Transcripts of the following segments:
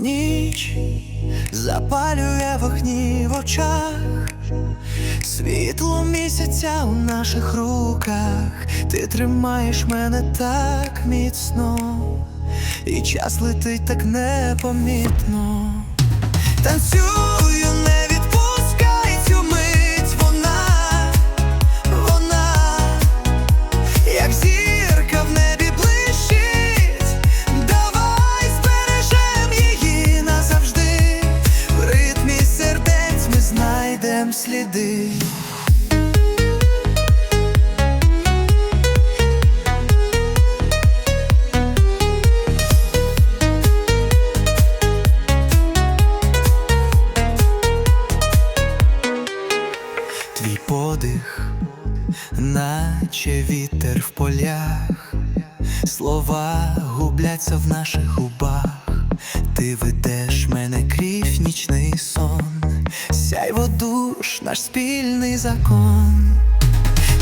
Ніч запалює вогні в очах, світло місяця у наших руках, ти тримаєш мене так міцно, і час летить так непомітно. Танцюй! наче вітер в полях, слова губляться в наших губах, ти ведеш мене крізь нічний сон, сяйво душ, наш спільний закон,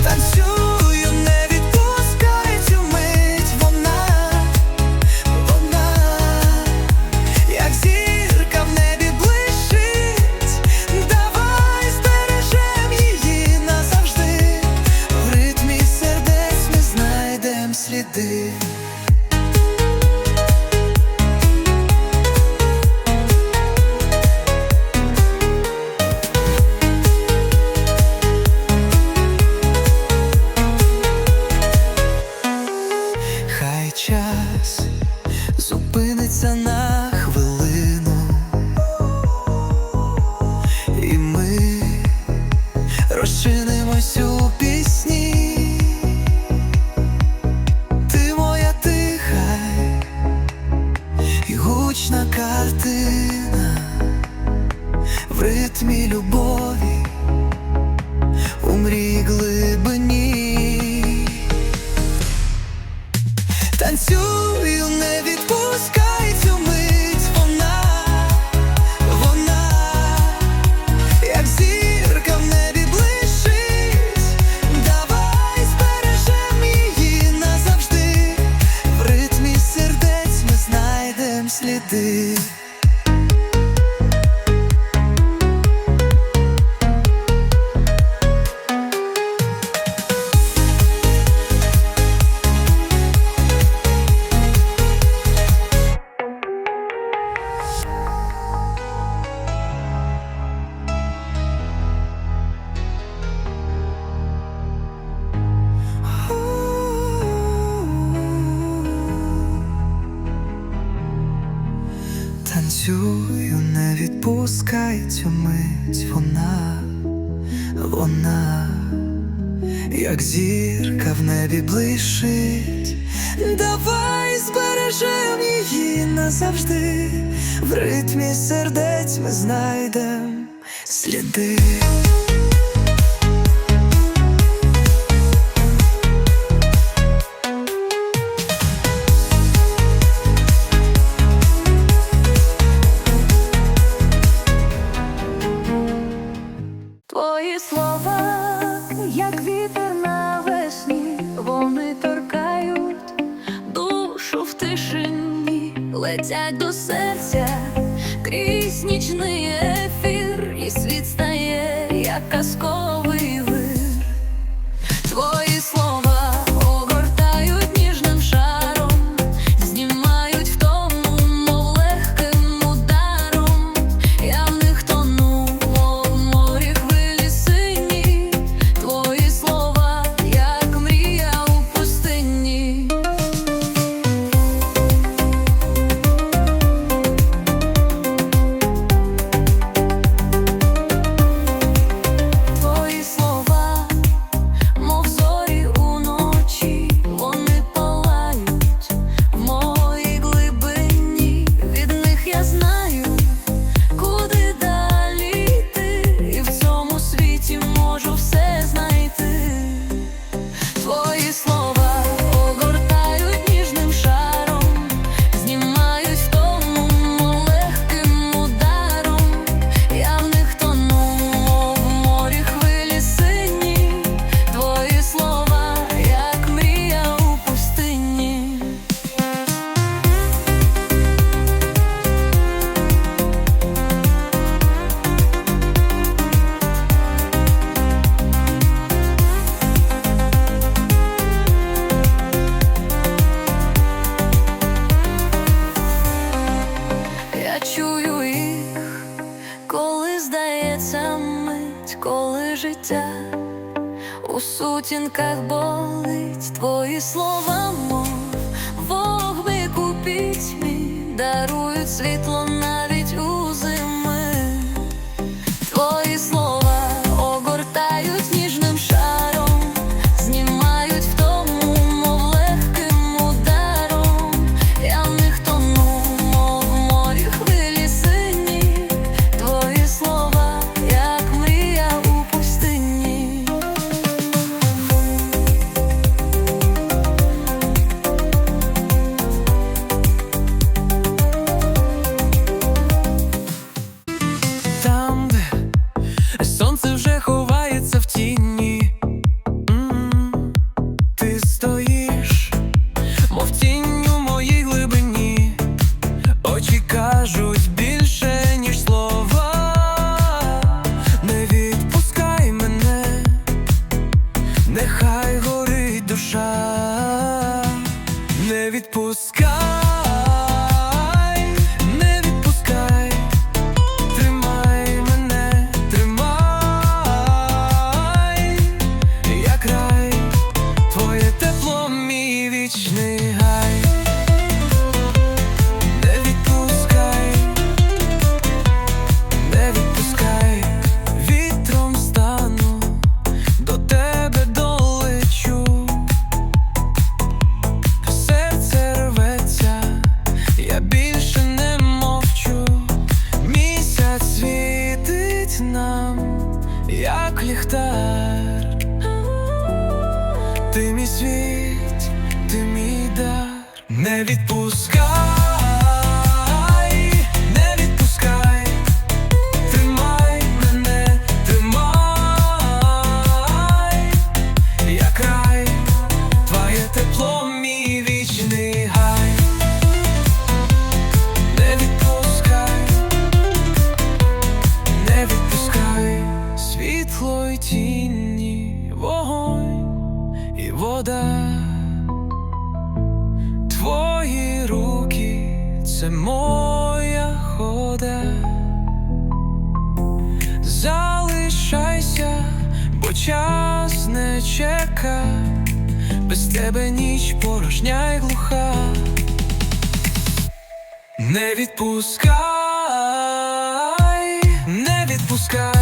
танцюю не. летять до серця крізь нічний. життя у сутінках болить твої слова, мов вогби купіть мій, дарують світло. світить нам, як ліхтар, ти мій світ, ти мій дар, не відпускай. тебе ніч порожня й глуха, не відпускай, не відпускай.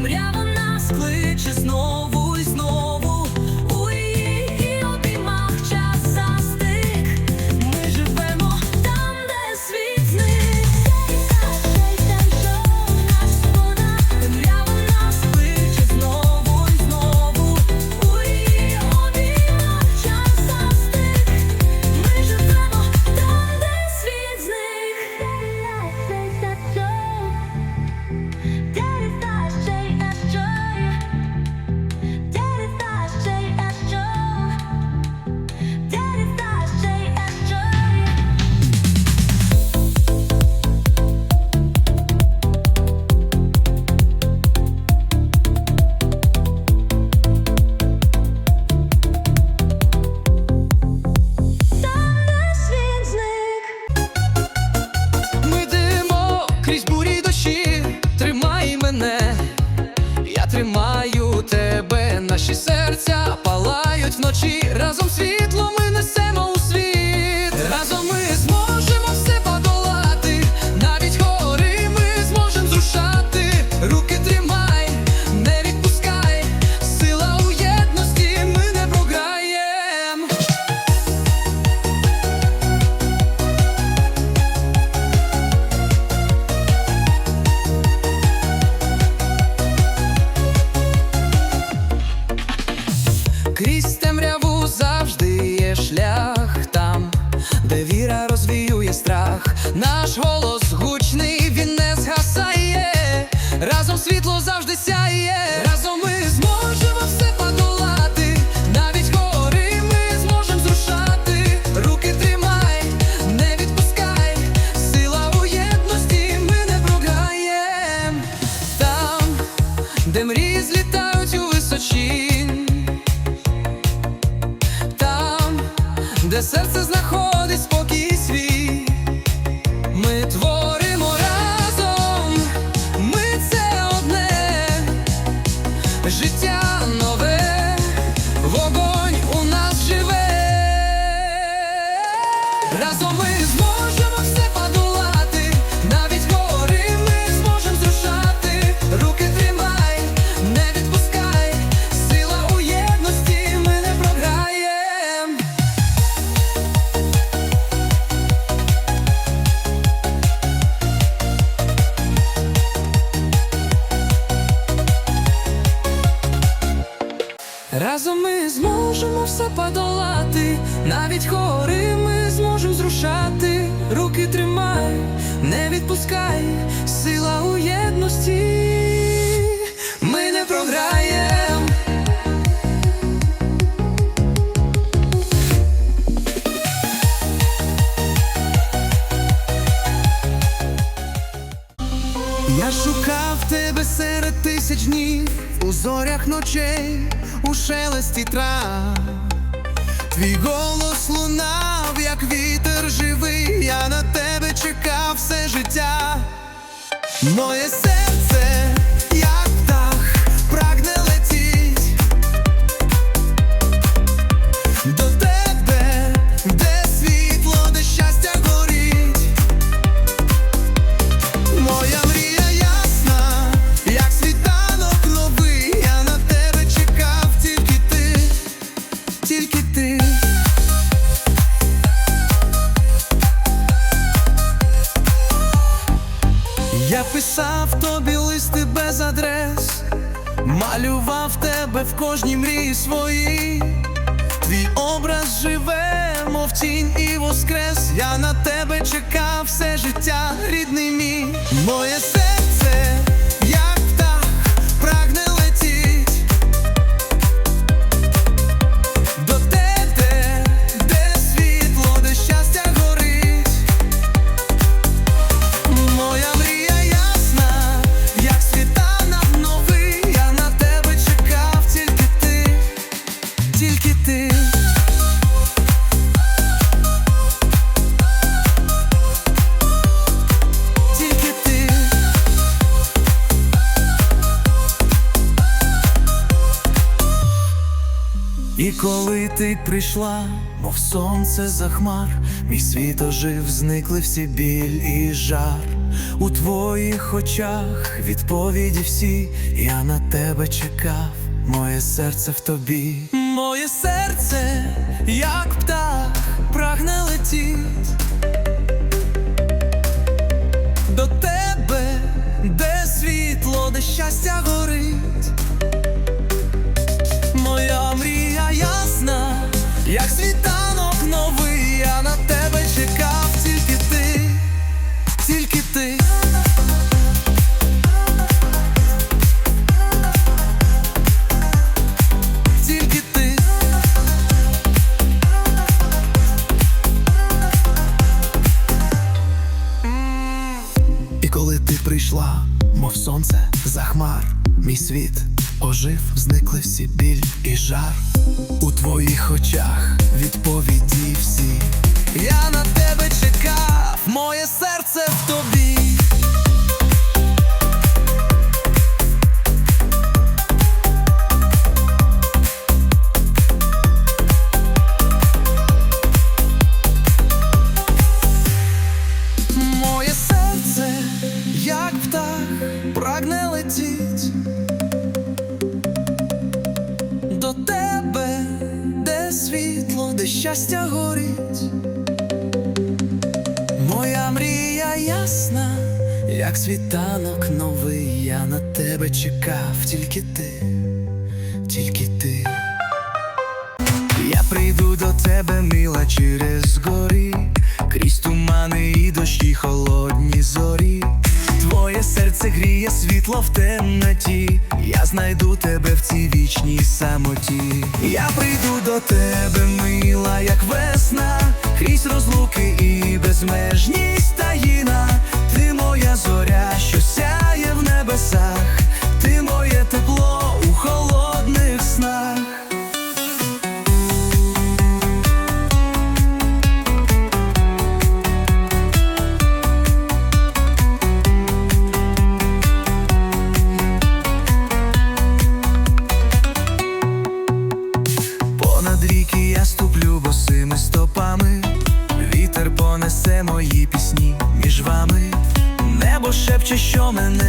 мрява. віра розвіює страх, наш голос гучний, він не згасає, разом світло завжди сяє. відпускай, сила у єдності, ми не програєм. Я шукав тебе серед тисяч днів, у зорях ночей, у шелесті трав, твій голос лунав, як вітер Моє серце. кожній мрії свої, твій образ живе, мов тінь і воскрес. Я на тебе чекав все життя, рідний мій, моє серце. Коли ти прийшла, мов сонце за хмар, мій світ ожив, зникли всі біль і жар. У твоїх очах відповіді всі, я на тебе чекав, моє серце в тобі. Моє серце, як птах, прагне летіть до тебе, де світло, де щастя горить.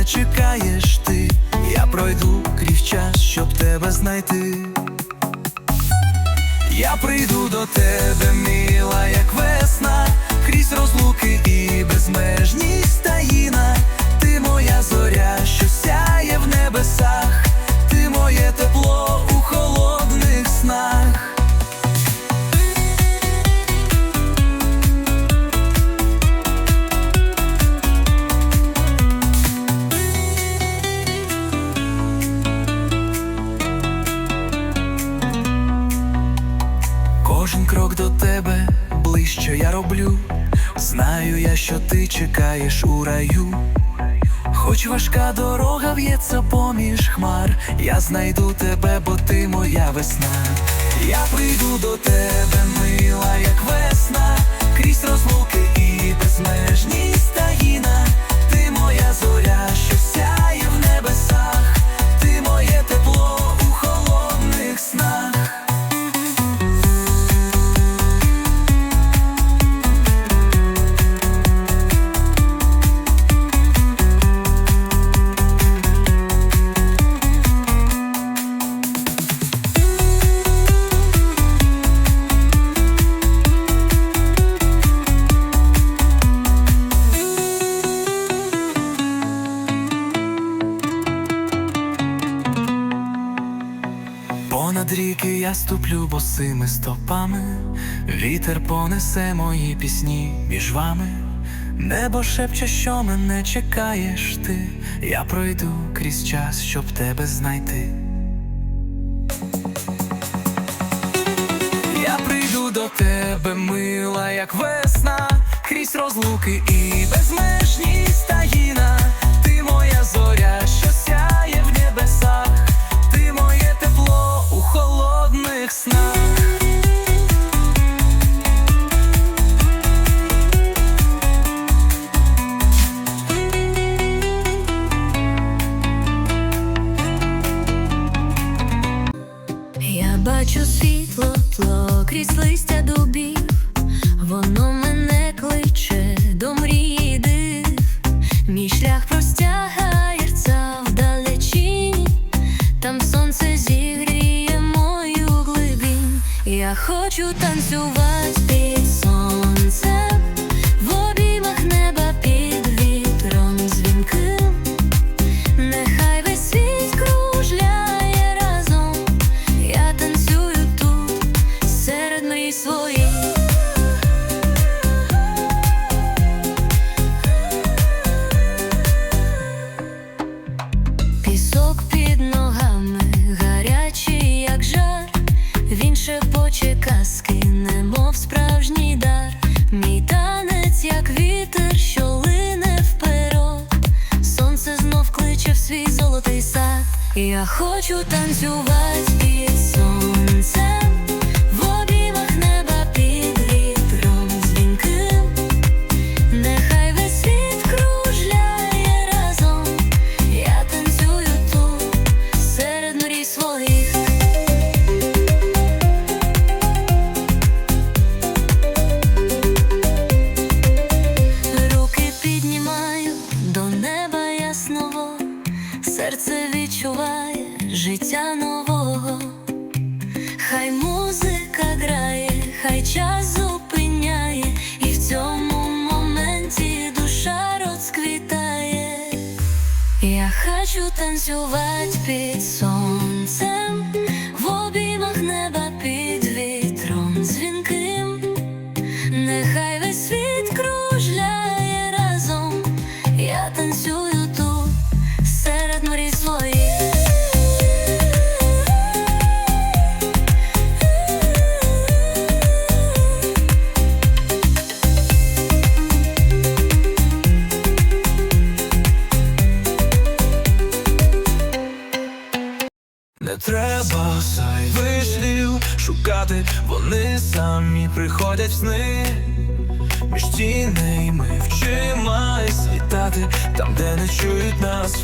чекаєш ти, я пройду крізь час, щоб тебе знайти. Я прийду до тебе, мила, як ніч у раю, хоч важка дорога в'ється поміж хмар, я знайду тебе, бо ти моя весна. Я прийду до тебе, мила, як весна. босими стопами, вітер понесе мої пісні між вами, небо шепче, що мене чекаєш ти, я пройду крізь час, щоб тебе знайти. Я прийду до тебе, мила, як весна, крізь розлуки і безмежність таїна, ти моя зоря. хай музика грає, хай час зупиняє, і в цьому моменті душа розквітає. Я хочу танцювати під сон.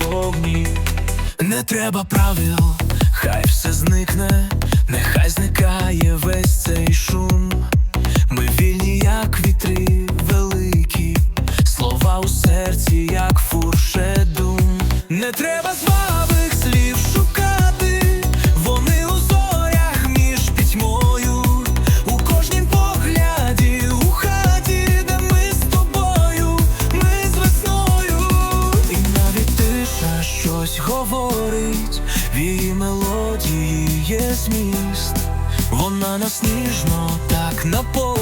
вогні, не треба правил, хай все зникне, нехай зникає весь цей шум. Ми вільні, як вітри великі, слова у серці, як фуршедум. Не треба звати. na polo.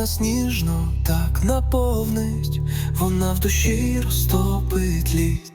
Нас ніжно так наповнить, вона в душі розтопить лід.